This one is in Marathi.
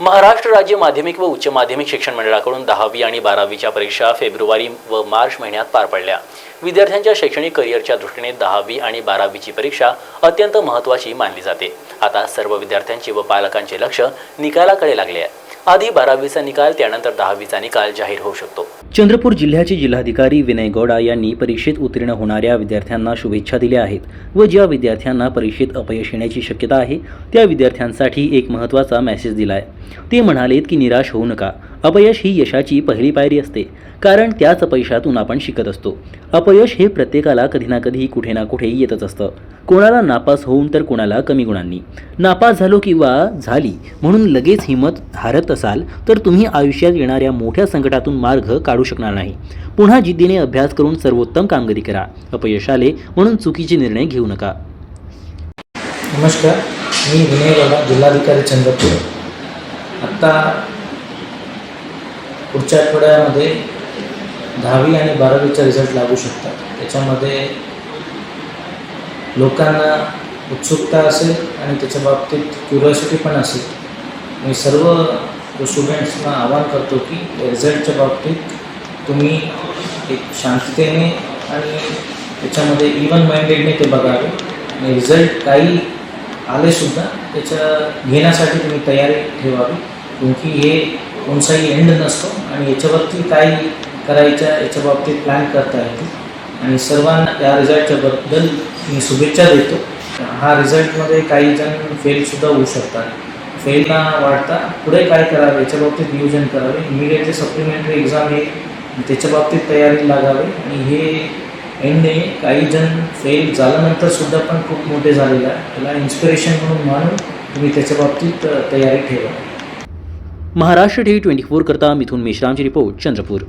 महाराष्ट्र राज्य माध्यमिक व उच्च माध्यमिक शिक्षण मंडळाकडून दहावी आणि बारावीच्या परीक्षा फेब्रुवारी व मार्च महिन्यात पार पडल्या. विद्यार्थ्यांच्या शैक्षणिक करिअरच्या दृष्टीने दहावी आणि बारावीची परीक्षा अत्यंत महत्त्वाची मानली जाते. आता सर्व विद्यार्थ्यांचे व पालकांचे लक्ष निकालाकडे लागले आहे. आधी बारावीचा निकाल त्यानंतर दहावीचा निकाल जाहीर होऊ शकतो. चंद्रपूर जिल्ह्याचे जिल्हाधिकारी विनय गौडा यांनी परीक्षेत उत्तीर्ण होणाऱ्या विद्यार्थ्यांना शुभेच्छा दिल्या आहेत व ज्या विद्यार्थ्यांना परीक्षेत अपयश येण्याची शक्यता आहे त्या विद्यार्थ्यांसाठी एक महत्त्वाचा मेसेज दिला आहे ते म्हणालेत की निराश होऊ नका. अपयश ही यशाची पहिली पायरी असते. कारण त्याच अपयशातून आपण शिकत असतो. अपयश हे प्रत्येकाला कधी ना कधी कुठे ना कुठे येतच असतं. कोणाला नापास होऊन तर कोणाला कमी गुणांनी. नापास झालो किंवा झाली म्हणून लगेच हिंमत हारत असाल तर तुम्ही आयुष्यात येणाऱ्या मोठ्या संकटातून मार्ग काढू शकणार नाही. पुन्हा जिद्दीने अभ्यास करून सर्वोत्तम कामगिरी करा. अपयश आले म्हणून चुकीचे निर्णय घेऊ नका. नमस्कार. मी विनय गौडा जिल्हाधिकारी चंद्रपूर. आत्ता पुढच्या आठवड्यामध्ये दहावी आणि बारावीचा रिझल्ट लागू शकतात. त्याच्यामध्ये लोकांना उत्सुकता असेल आणि त्याच्या बाबतीत क्युरिओसिटी पण असेल. मी सर्व स्टुडंट्सना आवाहन करतो की रिझल्टच्या बाबतीत तुम्ही एक शांततेने आणि त्याच्यामध्ये इवन माइंडेडने ते बघावे. आणि रिझल्ट काही आलेसुद्धा त्याच्या घेण्यासाठी तुम्ही तयारी ठेवावी. कारण हे कोणताही एंड नसतो आणि याच्यावरती काय करायच्या याच्या बाबतीत प्लॅन करता येते. आणि सर्वांना या रिझल्टच्या बद्दल मी शुभेच्छा देतो. हा रिझल्टमध्ये काही जण फेलसुद्धा होऊ शकतात. फेल ना वाढता पुढे काय करावे याच्या बाबतीत नियोजन करावे. इमिडिएटली सप्लिमेंटरी एक्झाम येईल त्याच्या बाबतीत तयारी लागावी. आणि हे एंड आहे. काही जण फेल झाल्यानंतर सुद्धा पण खूप मोठे झालेलं आहे त्याला इन्स्पिरेशन म्हणून मानून तुम्ही त्याच्या बाबतीत तयारी ठेवा. महाराष्ट्र टी ट्वेंटी फोर करता मिथून मेश्रामची रिपोर्ट चंद्रपूर.